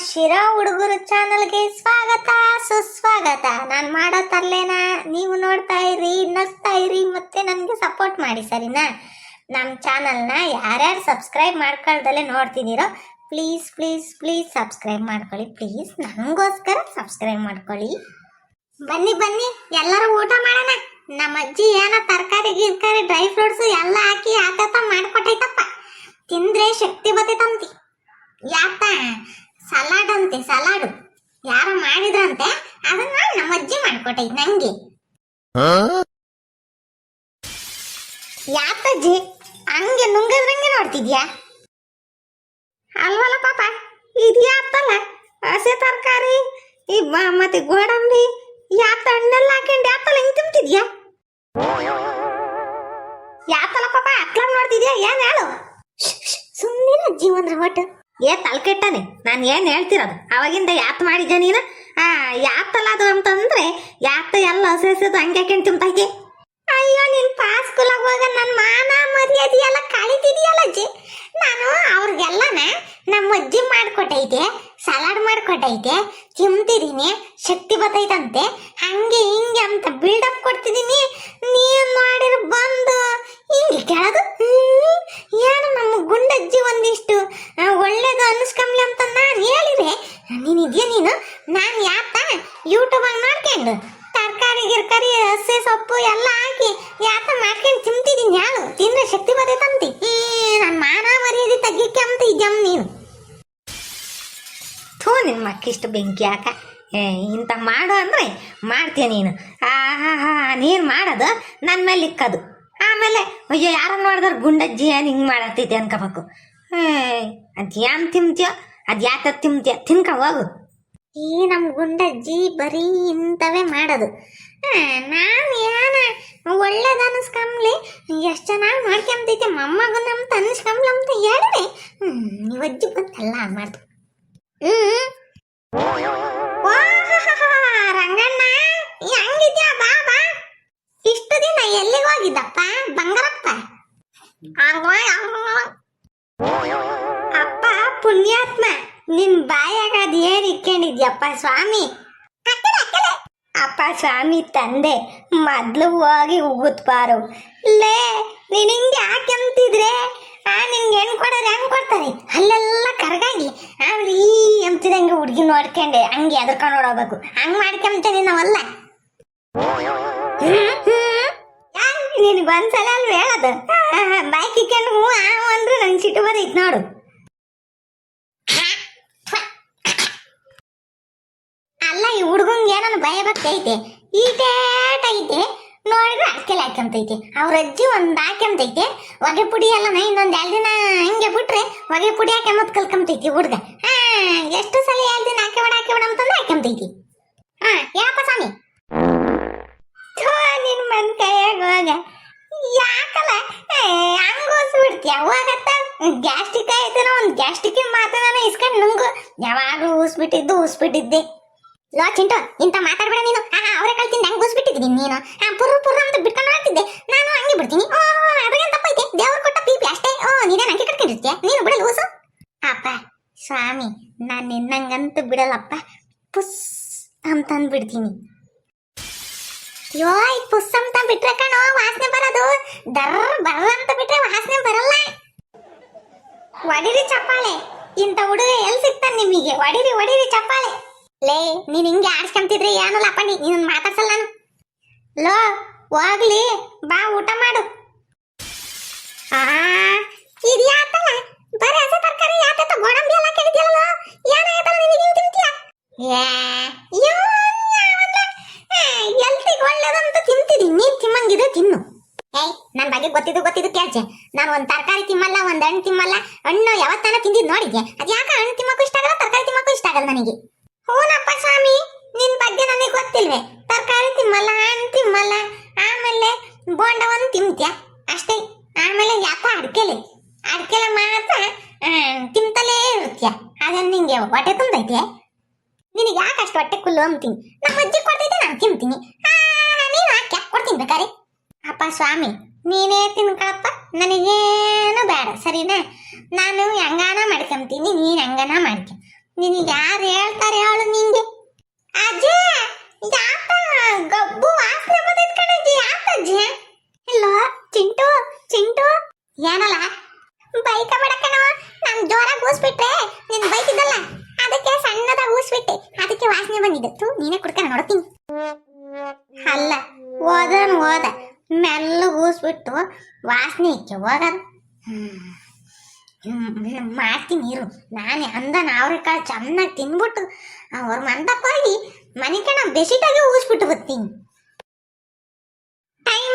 ಶಿರಾ ಹುಡುಗರು ಚಾನಲ್ಗೆ ಸ್ವಾಗತ, ಸುಸ್ವಾಗತ. ನಾನು ಮಾಡೋ ತರಲೇನ ನೀವು ನೋಡ್ತಾ ಇರಿ, ನಗ್ತಾ ಇರಿ, ಮತ್ತೆ ನನಗೆ ಸಪೋರ್ಟ್ ಮಾಡಿ, ಸರಿನಾ? ನಮ್ಮ ಚಾನಲ್ನ ಯಾರ್ಯಾರು ಸಬ್ಸ್ಕ್ರೈಬ್ ಮಾಡ್ಕೊಳ್ದಲ್ಲೇ ನೋಡ್ತಿದ್ದೀರೋ ಪ್ಲೀಸ್ ಪ್ಲೀಸ್ ಪ್ಲೀಸ್ ಸಬ್ಸ್ಕ್ರೈಬ್ ಮಾಡ್ಕೊಳ್ಳಿ ಪ್ಲೀಸ್ ನನಗೋಸ್ಕರ ಸಬ್ಸ್ಕ್ರೈಬ್ ಮಾಡ್ಕೊಳ್ಳಿ. ಬನ್ನಿ ಬನ್ನಿ, ಎಲ್ಲರೂ ಊಟ ಮಾಡೋಣ. ನಮ್ಮ ಅಜ್ಜಿ ಏನೋ ತರಕಾರಿ, ಗಿರ್ಕಾರಿ ಡ್ರೈ ಫ್ರೂಟ್ಸ್ ಎಲ್ಲ ಹಾಕಿ ಆತತ ಮಾಡ್ಕೊಟ್ಟೈತಪ್ಪ. ತಿಂದ್ರೆ ಶಕ್ತಿ ಬತ್ತೈತಂತಿ ಯಾಕ? ಸಲಾಡ್ ಅಂತೆ ಸಲಾಡು. ಯಾರೋ ಮಾಡಿದ್ರಂತೆ ಅದನ್ನ ನಮ್ಮ ಅಜ್ಜಿ ಮಾಡ್ಕೊಟ್ಟೆ ನಂಗೆ. ಯಾತಜ್ಜಿ ಹಂಗೆ ನುಂಗದ್ರಂಗೆ ನೋಡ್ತಿದ್ಯಾ? ಅಲ್ವಲ್ಲ ಪಾಪ ಇದ್ಯಾತಲ್ಲ ಹಸೆ ತರಕಾರಿ ಈ ಬಾ ಮತ್ತೆ ಗೋಡಂಬಿ ಯಾತ ಹಣ್ಣೆಲ್ಲ ಹಾಕೊಂಡು ಯಾತಲ್ಲ ಹಿಂಗ್ ತುಂಬ್ತಿದ್ಯಾ ಯಾತಲ್ಲ ಪಾಪ ಅತ್ಲ ನೋಡ್ತಿದ್ಯಾ? ಏನ್ ಹೇಳು? ಸುಮ್ಮನೆ ಅಜ್ಜಿ ಒಂದ್ರ ಒಟ್ಟು. ಏ, ತಲ್ಕೆಟ್ಟಾನೆ. ನಾನು ಏನ್ ಹೇಳ್ತಿರೋದು? ಅವಾಗಿಂದ ಯಾತ್ ಮಾಡಿದ್ಯಾ ನೀನು? ಆ, ಯಾತಲ್ಲ ಅದು ಅಂತಂದ್ರೆ, ಯಾತ ಎಲ್ಲ ಹಸಿಸೋದು ಹಂಗೆ ಹಾಕೊಂಡು ತಿಂತೈತಿ ಅಯ್ಯೋ, ನಿನ್ ಸ್ಕೂಲಾಗ ಹೋಗ ನನ್ ಮಾನ ಮರ್ಯಾದೆ ಎಲ್ಲ ಕಳಿತಿದ್ಯಲ್ಲ ಅಜ್ಜಿ. ನಾನು ಅವ್ರಿಗೆಲ್ಲನ ನಮ್ಮ ಅಜ್ಜಿ ಮಾಡ್ಕೊಟ್ಟೈತೆ ಸಲಾಡ್ ಮಾಡ್ಕೊಟ್ಟೈತೆ ತಿಂತಿದೀನಿ ಶಕ್ತಿ ಬತ್ತೈತಂತೆ, ಹಂಗೆ ಹಿಂಗೆ ಅಂತ ಬಿಲ್ಡಪ್ ಕೊಡ್ತಿದೀನಿ ನೀನ್ ಮಾಡಿರ ಬಂದು ಹಿಂಗೆ ಕೆಳದು ಹ್ಮ್, ಏನು ನಮ್ಮ ಗುಂಡಜ್ಜಿ ಒಂದಿಷ್ಟು ಆ, ಒಳ್ಳೇದು ಅನ್ಸ್ಕಂಬ್ಲಿ ಅಂತ ನಾನು ಹೇಳಿದೆ ನೀನ್ ಇದೆಯಾ ನೀನು ನಾನು ಯಾತ ಯೂಟ್ಯೂಬಾಗ ನೋಡ್ಕೊಂಡು. ತರಕಾರಿ, ಗಿರ್ಕರಿ, ಹಸಿ ಸೊಪ್ಪು ಎಲ್ಲ ಹಾಕಿ ಯಾತ ಮಾಡ್ಕೊಂಡು ತಿಂತಿದ್ದೀನಿ ಯಾಳು ತಿಂದ್ರೆ ಶಕ್ತಿ ಬರ್ತೈತಂತಿ ಈ ನನ್ನ ಮಾನ ಮರ್ಯಾದೆ ತೆಗಿಕ್ಕೆ ಅಂತ ಇದ್ದಮ್ಮ ನೀನು? ಥೂ ನಿನ್ನ ಮಕ್ಕಿಷ್ಟು ಬೆಂಕಿ ಹಾಕ. ಇಂಥ ಮಾಡು ಅಂದರೆ ಮಾಡ್ತೀಯ ನೀನು. ಆಹಾ ನೀನು ಮಾಡೋದು ನನ್ನ ಮೇಲೆ ಇಕ್ಕದು. ಆಮೇಲೆ, ಅಯ್ಯೋ ಯಾರ ನೋಡಿದ್ರೆ ಗುಂಡಜ್ಜಿ ಏನು ಹಿಂಗೆ ಮಾಡತ್ತೈತೆ ಅನ್ಕೋಬೇಕು. ಹ್ಞೂ ಅದು ಏನು ತಿಂತೀಯೋ? ಅದು ಯಾತ ತಿಂತೀಯ? ತಿನ್ಕ, ಹೋಗು. ಈ ನಮ್ಮ ಗುಂಡಜ್ಜಿ ಬರೀ ಇಂಥವೇ ಮಾಡೋದು. ನಾನು ಏನ ಒಳ್ಳೇದು ಅನಿಸ್ಕಂಬ್ಲಿ ಎಷ್ಟು ಚೆನ್ನಾಗಿ ಮಾಡ್ಕೊಂಬತೈತೆ ಮೊಮ್ಮಗು ನಮ್ಮ ಅನಿಸ್ಕಂಬ್ಲಿ ಅಂತ ಹೇಳಿದೆ. ಅಜ್ಜಿ ಬಂತಲ್ಲ ಮಾಡ್ದು. ಹ್ಮ್. ರಂಗಣ್ಣ ಹೆಂಗಿದ್ಯಾ? ಬಾ ಬಾ. ಇಷ್ಟು ದಿನ ಎಲ್ಲಿಗೆ ಹೋಗಿದ್ದಪ್ಪ? ಬಂಗಾರಪ್ಪ? ಅಪ್ಪ, ಪುಣ್ಯಾತ್ಮ. ನಿನ್ ಬಾಯಾಗ ಅದ್ ಏನ್ ಇಟ್ಕೊಂಡಿದ್ಯಪ್ಪ ಸ್ವಾಮಿ? ಅಪ್ಪ ಸ್ವಾಮಿ ತಂದೆ, ಮೊದ್ಲು ಹೋಗಿ ಉಗುತ್ ಬಾರು. ಲೇ, ನೀನ್ ಹಿಂಗೆ ಯಾಕೆ ಅಂತಿದ್ರೆ ಆ ನಿಂಗೆ ಹೆಣ್ ಕೊಡೋರು ಹೆಂಗ್ ಕೊಡ್ತಾರೆ? ಅಲ್ಲೆಲ್ಲ ಕರ್ಗಾಗಿ ಆಮೇಲೆ ಈ ಅಂತಿದಂಗೆ ಹುಡುಗಿ ನೋಡ್ಕೊಂಡೆ, ಹಂಗೆ ಎದ್ರಕೊಂಡು ನೋಡಬೇಕು ಹಂಗ್ ಮಾಡ್ಕೊಂತೇನೆ ನಾವಲ್ಲ. ನಿನಗೆ ಒಂದ್ಸಲ ಅಲ್ವೇ ಹೇಳೋದು? ಬೈಕ್ ಇಕ್ಕೊಂಡು ಹ್ಞೂ ಅಂದ್ರೆ ನಂಗೆ ಸಿಟ್ಟು ಬರೀತ್ ನೋಡು ಅಲ್ಲ ಈ ಹುಡುಗಂಗೆ ಐತೆ. ಭಯ ಐತೆ. ನೋಡಿದ್ರೆ ಅಡ್ಕೆಲೆ ಹಾಕ್ಯಂತೈತೆ ಅವ್ರ ಅಜ್ಜಿ ಒಂದು ಹಾಕ್ಯಂತೈತೆ ಹೊಗೆ ಪುಡಿ ಎಲ್ಲ ಇನ್ನೊಂದು ಎರಡು ದಿನ ಹಿಂಗೆ ಬಿಟ್ರೆ ಹೊಗೆ ಪುಡಿ ಹಾಕ್ಯಂಬತ್ ಕಲ್ಕಂತೈತಿ ಹುಡುಗ. ಹಾ, ಎಷ್ಟು ಸಲ ಎರಡು ದಿನ ಹಾಕಿ ಬಿಡ ಹಾಕಿ ಬಿಡ ಹಾಕ್ಯಂತೈತಿ ಹಾ ಯಾಪ ಸ್ವಾಮಿ? ನಿನ್ ಮನ್ ಕೈಯಾಗ ಹೋಗ. ಯಾಕಲ್ಲ? ಹಂಗೋಸ್ ಬಿಡ್ತೀಯ ಹೋಗತ್ತ? ಗ್ಯಾಸ್ಟಿಕ್ ಆಯ್ತನ ಒಂದು ಗ್ಯಾಸ್ಟಿಕ್ ಮಾತನ ಇಸ್ಕೊಂಡು ನಂಗು. ಯಾವಾಗಲೂ ಊಸ್ಬಿಟ್ಟಿದ್ದು ಊಸ್ಬಿಟ್ಟಿದ್ದೆ. ಲೋ, ಚಿಂಟು, ಇಂತ ಮಾತಾಡ್ಬೇಡ ನೀನು. ಆ ಅವರೇ ಕಳ್ತಿಂದ ಹೆಂಗ್ ಗುಸ್ಬಿಟ್ಟಿದ್ದೀನಿ ನೀನು. ಆ ಪುರ್ರು ಪುರ್ರು ಅಂತ ಬಿಟ್ಕೊಂಡು ಹೋಗ್ತಿದ್ದೆ. ನಾನು ಹಂಗೆ ಬಿಡ್ತೀನಿ. ಓ ಅದ್ರಾಗೇನ್ ತಪ್ಪೈತೆ? ದೇವ್ರು ಕೊಟ್ಟ ಪೀಪಿ ಅಷ್ಟೇ. ಓ, ನೀನೇ ನಂಗೆ ಕಟ್ಕೊಂಡಿರ್ತೀಯ? ನೀನು ಬಿಡಲ್ಲ ಊಸು ಅಪ್ಪ, ಸ್ವಾಮಿ, ನಾನು ನಿನ್ನಂಗಂತೂ ಬಿಡಲ್ಲಪ್ಪ. ಪುಸ್ ಅಂತ ಅಂದ್ಬಿಡ್ತೀನಿ ಯೋಯ್, ಪುಸ್ ಅಂತ ಬಿಟ್ರೆ ಕಣೋ, ವಾಸನೆ ಬರೋದು. ದರ್ ಬರ್ರ ಅಂತ ಬಿಟ್ರೆ ವಾಸನೆ ಬರಲ್ಲ. ಒಡಿರಿ ಚಪ್ಪಾಳೆ. ಇಂಥ ಹುಡುಗ ಎಲ್ಲಿ ಸಿಗ್ತಾನೆ ನಿಮಗೆ? ಒಡಿರಿ ಒಡಿರಿ ಚಪ್ಪಾಳೆ. ಲೇ, ನೀನ್ ಹಿಂಗೆ ಆಡ್ಸ್ಕೊಂತಿದ್ರೆ ಏನು ಲಪಂಡಿ ನೀನ್ ಮಾತಾಡ್ಸಲ್ಲ ನಾನು. ಲೋ, ಹೋಗ್ಲಿ, ಬಾ, ಊಟ ಮಾಡು. ಆ ಇದು ಯಾತಲ್ಲ ಬರೀ ತರಕಾರಿ ಯಾತ ಗೋಡಂಬಿ ಎಲ್ಲ ಕೆಡಿದ್ಯಲ್ಲ ಏನಾಯ್ತಲ್ಲ ನಿನಗೆ ತಿನ್ನು. ಏಯ್, ನನ್ ಬಗ್ಗೆ ಗೊತ್ತಿದ್ದು ಗೊತ್ತಿದ್ದು ಕೇಳ್ಚೆ. ನಾನು ಒಂದ್ ತರಕಾರಿ ತಿಮ್ಮಲ್ಲ, ಒಂದ್ ಹಣ್ಣು ತಿಮ್ಮಲ್ಲ, ಹಣ್ಣು ಯಾವತ್ತಾನ ತಿಂದಿದ್ ನೋಡಿದ್ದೆ ಅದ್ ಯಾಕ ಹಣ್ಣು ತಿಮ್ಮಕ್ಕೂ ಇಷ್ಟ ಆಗಲ್ಲ, ತರಕಾರಿ ತಿಮ್ಮಕ್ಕೂ ಇಷ್ಟ ಆಗಲ್ಲ ನನಗೆ. ಹೂನಪ್ಪ ಸ್ವಾಮಿ, ನಿನ್ ಬಗ್ಗೆ ನನಗೆ ಗೊತ್ತಿಲ್ವೇ? ತರಕಾರಿ ತಿಮ್ಮಲ್ಲ ಹಣ್ಣು ತಿಮ್ಮಲ್ಲ ಆಮೇಲೆ ಬೋಂಡವನ್ನು ತಿಂತ್ಯ? ಅಷ್ಟೇ, ಆಮೇಲೆ ಯಾಕ ಅಡ್ಕೆಲೆ? ಅಡ್ಕೆಲೆ ಮಾತ್ರ ತಿಂತಲೇ ಇರ್ತ್ಯ? ಅದನ್ನ ನಿಂಗೆ ಹೊಟ್ಟೆ ತುಂಬೈತೆ ನಿನಗೆ ಯಾಕೆ ಅಷ್ಟು ಹೊಟ್ಟೆ ಕುಲ್ಲು ಅಂತೀನಿ ನಮ್ಮ ಅಜ್ಜಿ ಕೊಡ್ತೈತೆ ನಾನು ತಿಂತೀನಿ. ನೀನು ಹಾಕ್ಯ ಕೊಡ್ತೀನಿ ಬೇಕಾರೆ? ಅಪ್ಪ ಸ್ವಾಮಿ, ನೀನೇ ತಿನ್ಕಳಪ್ಪ ನನಗೇನು ಬೇಡ, ಸರಿನಾ? ನಾನು ಹೆಂಗಾನ ಮಾಡ್ಕೊಂತೀನಿ, ನೀನು ಹೆಂಗಾನ ಮಾಡ್ಕೊ. ನಿನಗೆ ಯಾರು ಹೇಳ್ತಾರೆ ಹೇಳು ನಿಂಗೆ ಅಜ್ಜಿ ಯಾಕ ಗಬ್ಬು ವಾಸನೆ ಬರ್ತೈತ್ ಕಣಜ್ಜಿ ಯಾಕ ಅಜ್ಜಿ ಇಲ್ಲ ಚಿಂಟು ಚಿಂಟು ಏನಲ್ಲ? ಬೈಕ ಬೇಡಕಣ ನಾನು ಜೋರಾಗಿ ಊಸ್ಬಿಟ್ರೆ ನಿನ್ ಬೈತಿದ್ದಲ್ಲ? ಅದಕ್ಕೆ ಸಣ್ಣದಾಗಿ ಊಸ್ಬಿಟ್ಟೆ. ಅದಕ್ಕೆ ವಾಸನೆ ಬಂದಿದೆ ತೂ ನೀನೇ ಕುಡ್ಕೊಂಡು ನೋಡ್ತೀನಿ ಅಲ್ಲ, ಓದನ್ ಓದ. ಮೆಲ್ಲ ಊಸ್ಬಿಟ್ಟು ವಾಸನೆ ಇಕ್ಕೆ ಹೋಗದು ಮಾಡ್ತೀನಿ ಇರು. ನಾನು ಅಂದನ ಅವ್ರಿಕಾಳು ಚೆನ್ನಾಗಿ ತಿನ್ಬಿಟ್ಟು ಅವ್ರ ಮಂದಕ್ಕೆ ಹೋಗಿ ಮನೆ ಕಣ ಬೆಸಿಟಾಗೆ ಊಸ್ಬಿಟ್ಟು ಬರ್ತೀನಿ. ಟೈಮ್